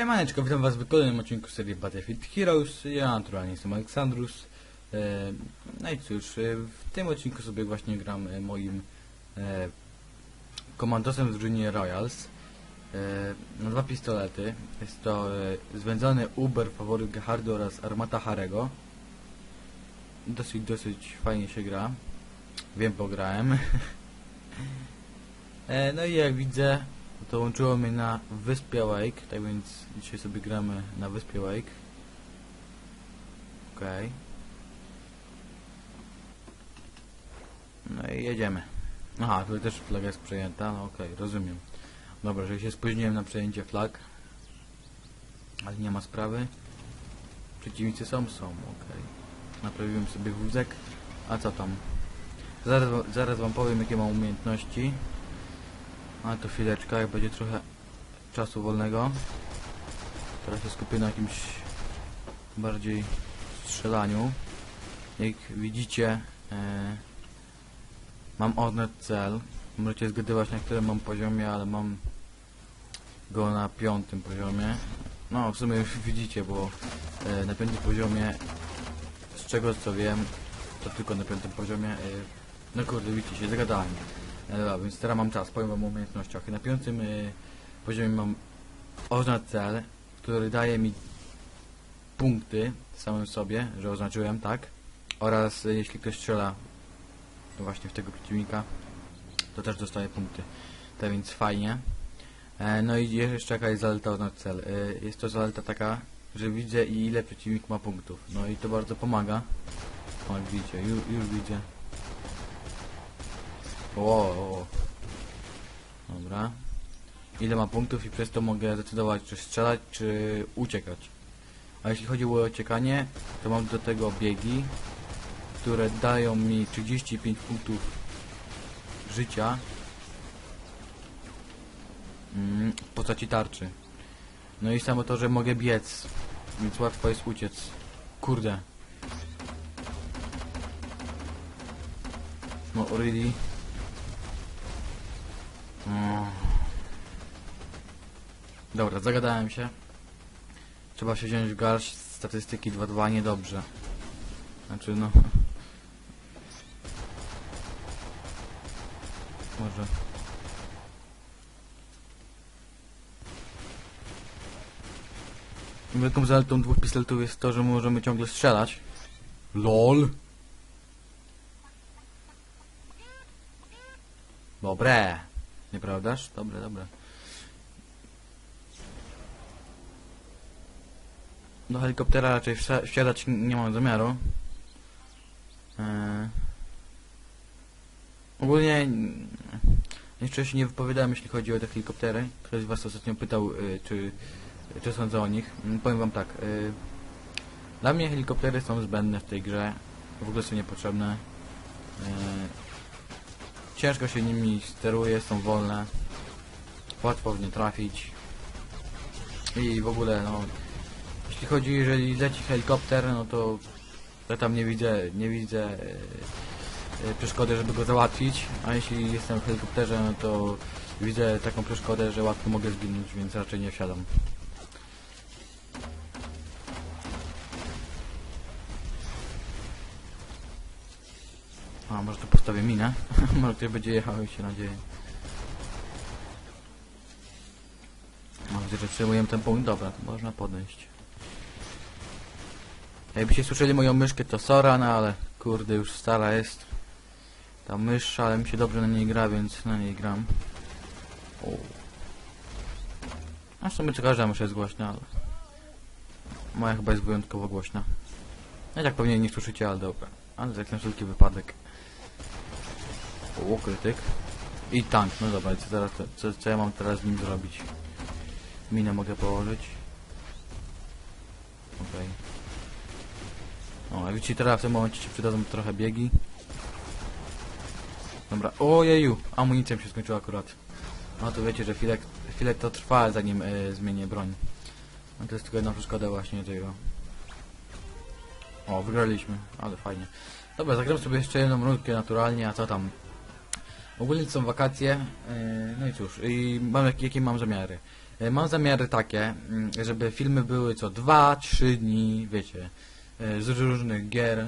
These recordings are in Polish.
Siemaneczko, witam was w kolejnym odcinku serii Battlefield Heroes. Ja naturalnie jestem Aleksandrus. E, no i cóż, e, w tym odcinku sobie właśnie gram e, moim komandosem w drużynie Royals. Na dwa pistolety. Jest to zwędzony Uber faworyt Gehardu oraz Armata Harego. Dosyć, dosyć fajnie się gra. Wiem, pograłem. No i jak widzę, to łączyło mnie na wyspie Wake, tak więc dzisiaj sobie gramy na wyspie Wake. Okej. No i jedziemy. Aha, tutaj też flaga jest przejęta, no okej, rozumiem. Dobra, że się spóźniłem na przejęcie flag. Ale nie ma sprawy. Przeciwnicy są, są, okej. Naprawiłem sobie wózek. A co tam? Zaraz, zaraz wam powiem jakie mam umiejętności. Ale to chwileczka, jak będzie trochę czasu wolnego. Teraz się skupię na jakimś bardziej strzelaniu. Jak widzicie, e, mam odnet cel. Możecie zgadywać na którym mam poziomie, ale mam go na piątym poziomie. No, w sumie już widzicie, bo e, na piątym poziomie, z czego co wiem, to tylko na piątym poziomie. E, no kurde, widzicie, się zagadałem. Dobra, więc teraz mam czas, powiem wam o umiejętnościach. Na piątym y, poziomie mam oznacz cel, który daje mi punkty samym sobie, że oznaczyłem, tak? Oraz y, jeśli ktoś strzela właśnie w tego przeciwnika, to też dostaje punkty. Tak więc fajnie. E, no i jeszcze jaka jest zaleta oznacz cel. Y, jest to zaleta taka, że widzę ile przeciwnik ma punktów. No i to bardzo pomaga. O, widzicie, już, już widzę. O. Dobra. Ile ma punktów i przez to mogę zdecydować, czy strzelać, czy uciekać. A jeśli chodzi o uciekanie, to mam do tego biegi, które dają mi 35 punktów życia mm, w postaci tarczy. No i samo to, że mogę biec, więc łatwo jest uciec. Kurde. No, really? Mm. Dobra, zagadałem się. Trzeba się wziąć w garść. Statystyki 2-2 niedobrze. Znaczy no... Może... Wielką zaletą dwóch pistoletów jest to, że możemy ciągle strzelać. LOL! Dobre! Nieprawdaż? Dobre, dobre. Do helikoptera raczej wsi- wsiadać nie mam zamiaru. Eee. Ogólnie jeszcze się nie wypowiadałem jeśli chodzi o te helikoptery. Ktoś z was ostatnio pytał, y, czy, czy sądzę o nich. Mm, Powiem wam tak. Y, dla mnie helikoptery są zbędne w tej grze. W ogóle są niepotrzebne. Eee, ciężko się nimi steruje, są wolne. Łatwo w nie trafić. I w ogóle, no... Jeśli chodzi, jeżeli leci helikopter, no to ja tam nie widzę, nie widzę e, e, przeszkody, żeby go załatwić, a jeśli jestem w helikopterze, no to widzę taką przeszkodę, że łatwo mogę zginąć, więc raczej nie wsiadam. A, może tu postawię minę? może ktoś będzie jechał, się nadzieję. Mam widzę, że przejmujemy ten punkt. Dobra, to można podejść. Jakbyście słyszeli moją myszkę, to Sora, no ale kurde, już stara jest. Ta mysz, ale mi się dobrze na niej gra, więc na niej gram. O. A w sumie czy każda mysza jest głośna, ale... Moja chyba jest wyjątkowo głośna. Ja tak pewnie nie słyszycie, ale dobra. Ale tak na wszelki wypadek. O, krytyk. I tank, no dobra, co, teraz, co, co ja mam teraz z nim zrobić? Minę mogę położyć. Okej. O, jak widzicie teraz w tym momencie się przydadzą trochę biegi. Dobra, ojeju, amunicja mi się skończyła akurat. No to wiecie, że chwilę, chwilę to trwa zanim e, zmienię broń. No to jest tylko jedna przeszkoda właśnie tego. O, wygraliśmy, ale fajnie. Dobra, zagram sobie jeszcze jedną rundkę naturalnie, a co tam? Ogólnie są wakacje, e, no i cóż, i mam, jak- jakie mam zamiary? E, Mam zamiary takie, mm, żeby filmy były co 2-3 dni, wiecie, e, z różnych gier,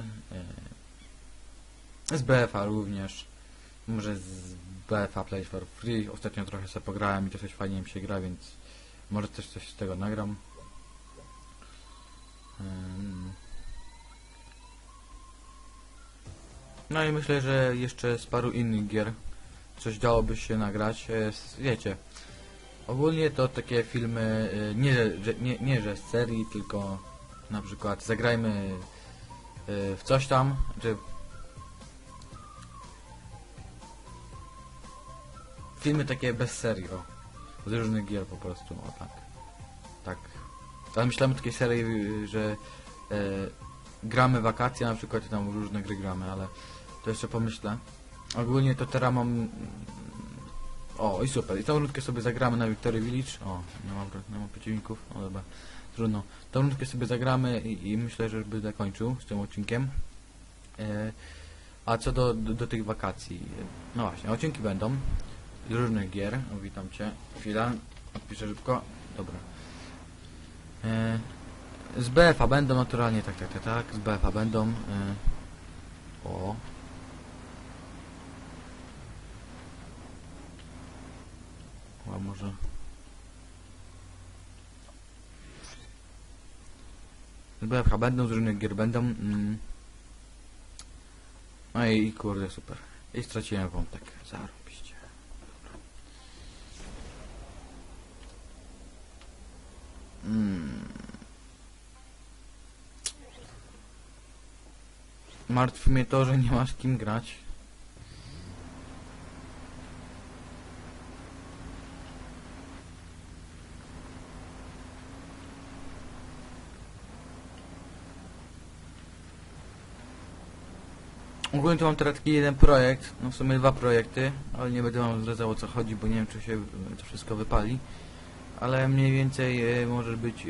z BFA również, może z BFA Play for Free, ostatnio trochę sobie pograłem i to coś fajnie mi się gra, więc może też coś z tego nagram. No i myślę, że jeszcze z paru innych gier coś dałoby się nagrać, e, wiecie, Ogólnie to takie filmy, y, nie, że, nie, nie że z serii, tylko na przykład zagrajmy y, w coś tam, czy filmy takie bez serii, o, z różnych gier po prostu, o tak, tak. Ale myślałem o takiej serii, że y, gramy wakacje na przykład i tam różne gry gramy, ale to jeszcze pomyślę. Ogólnie to teraz mam o, i super. I tą rundkę sobie zagramy na Victory Village. O, nie mam, nie mam przeciwników. O, dobra. Trudno. Tą rundkę sobie zagramy i, i myślę, że będę kończył z tym odcinkiem. E, a co do, do, do tych wakacji. No właśnie, odcinki będą z różnych gier. O, witam Cię. Chwila. Odpiszę szybko. Dobra. E, z BFA będą naturalnie, tak, tak, tak, tak. Z BFA będą. E, o, A może... BFH będą, z różnych gier będą. Mm. No i kurde, super. I straciłem wątek. Zarobiście. Mm. Martwi mnie to, że nie masz kim grać. Ogólnie to mam teraz taki jeden projekt, no w sumie dwa projekty, ale nie będę wam zdradzał o co chodzi, bo nie wiem czy się to wszystko wypali. Ale mniej więcej e, może być... E,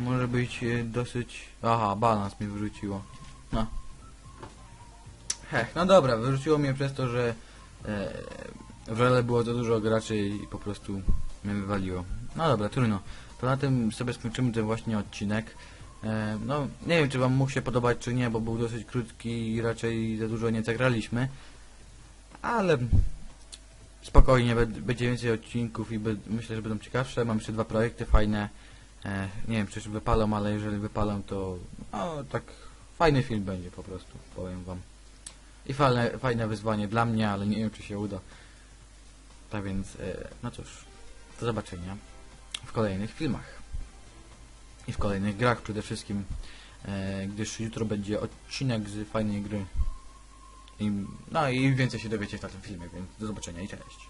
może być e, dosyć... Aha, balans mi wyrzuciło. No. No dobra, wyrzuciło mnie przez to, że e, w Rele było za dużo graczy i po prostu mnie wywaliło. No dobra, trudno. To na tym sobie skończymy ten właśnie odcinek. E, no, nie wiem, czy wam mógł się podobać, czy nie, bo był dosyć krótki i raczej za dużo nie zagraliśmy. Ale spokojnie, będzie więcej odcinków i myślę, że będą ciekawsze. Mam jeszcze dwa projekty fajne. E, nie wiem, czy wypalą, ale jeżeli wypalą, to no, tak fajny film będzie po prostu, powiem wam. I fajne, fajne wyzwanie dla mnie, ale nie wiem, czy się uda. Tak więc, e, no cóż, do zobaczenia w kolejnych filmach i w kolejnych grach przede wszystkim, e, gdyż jutro będzie odcinek z fajnej gry. I, no i więcej się dowiecie w tym filmie, więc do zobaczenia i cześć.